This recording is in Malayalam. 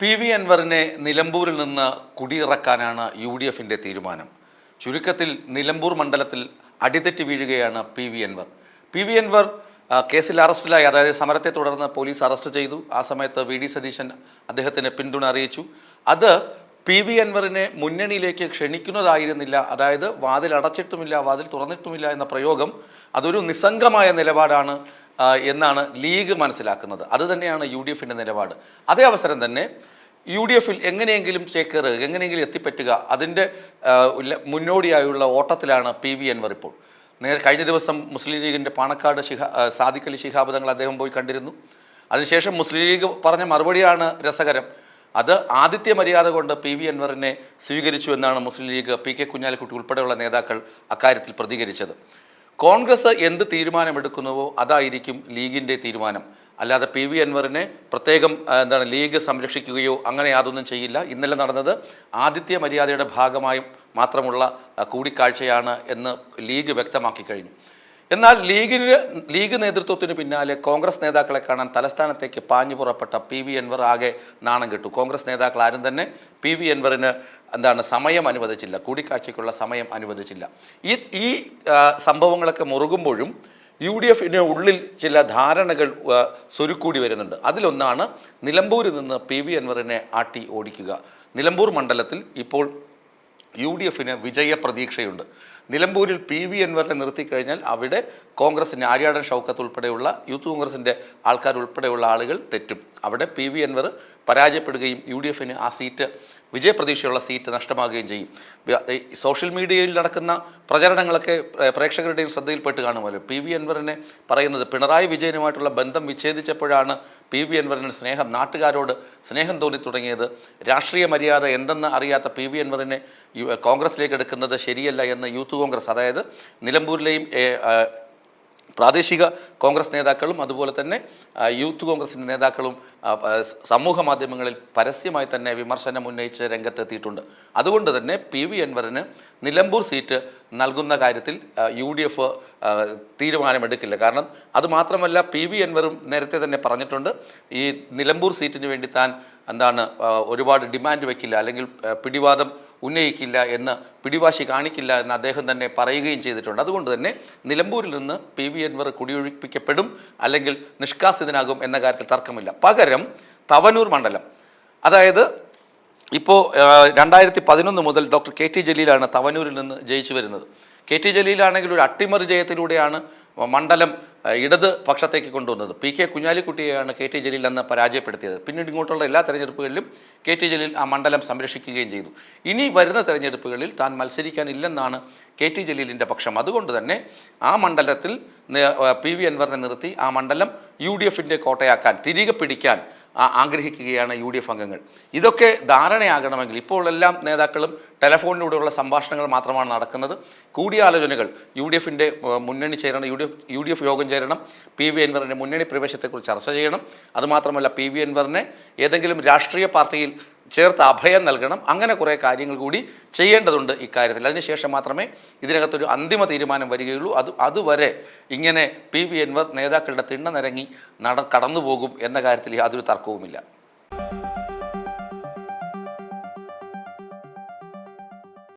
പി വി അൻവറിനെ നിലമ്പൂരിൽ നിന്ന് കുടിയിറക്കാനാണ് യു ഡി എഫിന്റെ തീരുമാനം. ചുരുക്കത്തിൽ നിലമ്പൂർ മണ്ഡലത്തിൽ അടിതെറ്റി വീഴുകയാണ് P V Anvar. P V Anvar കേസിൽ അറസ്റ്റിലായി അതായത് സമരത്തെ തുടർന്ന് പോലീസ് അറസ്റ്റ് ചെയ്തു. ആ സമയത്ത് വി ഡി സതീശൻ അദ്ദേഹത്തിന് പിന്തുണ അറിയിച്ചു. അത് പി വി അൻവറിനെ മുന്നണിയിലേക്ക് ക്ഷണിക്കുന്നതായിരുന്നില്ല. അതായത് വാതിൽ അടച്ചിട്ടുമില്ല വാതിൽ തുറന്നിട്ടുമില്ല എന്ന പ്രയോഗം അതൊരു നിസ്സംഗമായ നിലപാടാണ്. എന്നാണ് ലീഗ് മനസ്സിലാക്കുന്നത്. അത് തന്നെയാണ് യു ഡി എഫിന്റെ നിലപാട്. അതേ അവസരം തന്നെ യു ഡി എഫിൽ എങ്ങനെയെങ്കിലും ചേക്കേറുക എങ്ങനെയെങ്കിലും എത്തിപ്പറ്റുക അതിന്റെ മുന്നോടിയായുള്ള ഓട്ടത്തിലാണ് പി വി അൻവർ ഇപ്പോൾ. നേരെ കഴിഞ്ഞ ദിവസം മുസ്ലിം ലീഗിന്റെ പാണക്കാട് ശിഹാ സാദിഖലി സാദിഖ് ശിഹാബ് തങ്ങൾ അദ്ദേഹം പോയി കണ്ടിരുന്നു. അതിനുശേഷം മുസ്ലിം ലീഗ് പറഞ്ഞ മറുപടിയാണ് രസകരം. അത് ആദിത്യ മര്യാദ കൊണ്ട് പി വി അൻവറിനെ സ്വീകരിച്ചു എന്നാണ് Muslim League P K Kunhalikutty ഉൾപ്പെടെയുള്ള നേതാക്കൾ അക്കാര്യത്തിൽ പ്രതികരിച്ചത്. കോൺഗ്രസ് എന്ത് തീരുമാനമെടുക്കുന്നുവോ അതായിരിക്കും ലീഗിന്റെ തീരുമാനം. അല്ലാതെ പി വി അൻവറിനെ പ്രത്യേകം എന്താണ് ലീഗ് സംരക്ഷിക്കുകയോ അങ്ങനെ യാതൊന്നും ചെയ്യില്ല. ഇന്നലെ നടന്നത് ആദിത്യ മര്യാദയുടെ ഭാഗമായും മാത്രമുള്ള കൂടിക്കാഴ്ചയാണ് എന്ന് ലീഗ് വ്യക്തമാക്കി കഴിഞ്ഞു. എന്നാൽ ലീഗിന് ലീഗ് നേതൃത്വത്തിന് പിന്നാലെ കോൺഗ്രസ് നേതാക്കളെ കാണാൻ തലസ്ഥാനത്തേക്ക് പാഞ്ഞു പുറപ്പെട്ട പി വി അൻവർ ആകെ നാണം കെട്ടു. കോൺഗ്രസ് നേതാക്കൾ ആരും തന്നെ പി വി അൻവറിന് എന്താണ് സമയം അനുവദിച്ചില്ല. കൂടിക്കാഴ്ചയ്ക്കുള്ള സമയം അനുവദിച്ചില്ല. ഈ ഈ സംഭവങ്ങളൊക്കെ മുറുകുമ്പോഴും യു ഡി എഫിന് ഉള്ളിൽ ചില ധാരണകൾ സ്വരുക്കൂടി വരുന്നുണ്ട്. അതിലൊന്നാണ് നിലമ്പൂരിൽ നിന്ന് പി വി അൻവറിനെ ആട്ടി ഓടിക്കുക. നിലമ്പൂർ മണ്ഡലത്തിൽ ഇപ്പോൾ യു ഡി എഫിന് വിജയ പ്രതീക്ഷയുണ്ട്. നിലമ്പൂരിൽ പി വി അൻവറിനെ നിർത്തിക്കഴിഞ്ഞാൽ അവിടെ കോൺഗ്രസിന്റെ ആര്യാടൻ ഷൗക്കത്ത് ഉൾപ്പെടെയുള്ള യൂത്ത് കോൺഗ്രസിന്റെ ആൾക്കാർ ഉൾപ്പെടെയുള്ള ആളുകൾ തെറ്റും. അവിടെ പി വി അൻവർ പരാജയപ്പെടുകയും യു ഡി എഫിന് ആ സീറ്റ് വിജയപ്രതീക്ഷയുള്ള സീറ്റ് നഷ്ടമാകുകയും ചെയ്യും. സോഷ്യൽ മീഡിയയിൽ നടക്കുന്ന പ്രചരണങ്ങളൊക്കെ പ്രേക്ഷകരുടെയും ശ്രദ്ധയിൽപ്പെട്ട് കാണുമല്ലോ. പി വി അൻവറിനെ പറയുന്നത് പിണറായി വിജയനുമായിട്ടുള്ള ബന്ധം വിച്ഛേദിച്ചപ്പോഴാണ് പി വി അൻവറിന് സ്നേഹം നാട്ടുകാരോട് സ്നേഹം തോന്നി തുടങ്ങിയത്. രാഷ്ട്രീയ മര്യാദ എന്തെന്ന് അറിയാത്ത പി വി അൻവറിനെ കോൺഗ്രസിലേക്ക് എടുക്കുന്നത് ശരിയല്ല എന്ന് യൂത്ത് കോൺഗ്രസ് അതായത് നിലമ്പൂരിലെയും പ്രാദേശിക കോൺഗ്രസ് നേതാക്കളും അതുപോലെ തന്നെ യൂത്ത് കോൺഗ്രസിന്റെ നേതാക്കളും സമൂഹ മാധ്യമങ്ങളിൽ പരസ്യമായി തന്നെ വിമർശനം ഉന്നയിച്ച് രംഗത്തെത്തിയിട്ടുണ്ട്. അതുകൊണ്ട് തന്നെ പി വി അൻവറിന് നിലമ്പൂർ സീറ്റ് നൽകുന്ന കാര്യത്തിൽ യു ഡി എഫ് തീരുമാനമെടുക്കില്ല. കാരണം അതുമാത്രമല്ല പി വി അൻവറും നേരത്തെ തന്നെ പറഞ്ഞിട്ടുണ്ട് ഈ നിലമ്പൂർ സീറ്റിന് വേണ്ടി താൻ എന്താണ് ഒരുപാട് ഡിമാൻഡ് വയ്ക്കില്ല അല്ലെങ്കിൽ പിടിവാദം ഉന്നയിക്കില്ല എന്ന് പിടിവാശി കാണിക്കില്ല എന്ന് അദ്ദേഹം തന്നെ പറയുകയും ചെയ്തിട്ടുണ്ട്. അതുകൊണ്ട് തന്നെ നിലമ്പൂരിൽ നിന്ന് പി വി അൻവർ കുടിയൊഴിപ്പിക്കപ്പെടും അല്ലെങ്കിൽ നിഷ്കാസിതനാകും എന്ന കാര്യത്തിൽ തർക്കമില്ല. പകരം തവനൂർ മണ്ഡലം. അതായത് ഇപ്പോൾ രണ്ടായിരത്തി പതിനൊന്ന് മുതൽ ഡോക്ടർ കെ ടി ജലീലാണ് തവനൂരിൽ നിന്ന് ജയിച്ചു വരുന്നത്. കെ ടി ജലീലാണെങ്കിൽ ഒരു അട്ടിമറി ജയത്തിലൂടെയാണ് മണ്ഡലം ഇടത് പക്ഷത്തേക്ക് കൊണ്ടുവന്നത്. പി കെ കുഞ്ഞാലിക്കുട്ടിയെയാണ് കെ ടി ജലീൽ അന്ന് പരാജയപ്പെടുത്തിയത്. പിന്നീട് ഇങ്ങോട്ടുള്ള എല്ലാ തെരഞ്ഞെടുപ്പുകളിലും കെ ടി ജലീൽ ആ മണ്ഡലം സംരക്ഷിക്കുകയും ചെയ്തു. ഇനി വരുന്ന തെരഞ്ഞെടുപ്പുകളിൽ താൻ മത്സരിക്കാനില്ലെന്നാണ് കെ ടി ജലീലിന്റെ പക്ഷം. അതുകൊണ്ട് തന്നെ ആ മണ്ഡലത്തിൽ പി വി അൻവറിനെ നിർത്തി ആ മണ്ഡലം യു ഡി എഫിന്റെ കോട്ടയാക്കാൻ തിരികെ പിടിക്കാൻ ആഗ്രഹിക്കുകയാണ് യു ഡി എഫ് അംഗങ്ങൾ. ഇതൊക്കെ ധാരണയാകണമെങ്കിൽ ഇപ്പോൾ എല്ലാം നേതാക്കളും ടെലഫോണിലൂടെയുള്ള സംഭാഷണങ്ങൾ മാത്രമാണ് നടക്കുന്നത്. കൂടിയാലോചനകൾ യു ഡി എഫിന്റെ മുന്നണി ചേരണം U D F U D F യോഗം ചേരണം പി വി എൻവറിന്റെ മുന്നണി പ്രവേശത്തെക്കുറിച്ച് ചർച്ച ചെയ്യണം. അതുമാത്രമല്ല പി വി എൻവറിനെ ഏതെങ്കിലും രാഷ്ട്രീയ പാർട്ടിയിൽ ചേർത്ത് അഭയം നൽകണം. അങ്ങനെ കുറേ കാര്യങ്ങൾ കൂടി ചെയ്യേണ്ടതുണ്ട് ഇക്കാര്യത്തിൽ. അതിനുശേഷം മാത്രമേ ഇതിനകത്തൊരു അന്തിമ തീരുമാനം വരികയുള്ളൂ. അത് അതുവരെ ഇങ്ങനെ പി വി എൻവർ നേതാക്കളുടെ തിണ്ണനിരങ്ങി നട കടന്നു പോകും എന്ന കാര്യത്തിൽ യാതൊരു തർക്കവുമില്ല.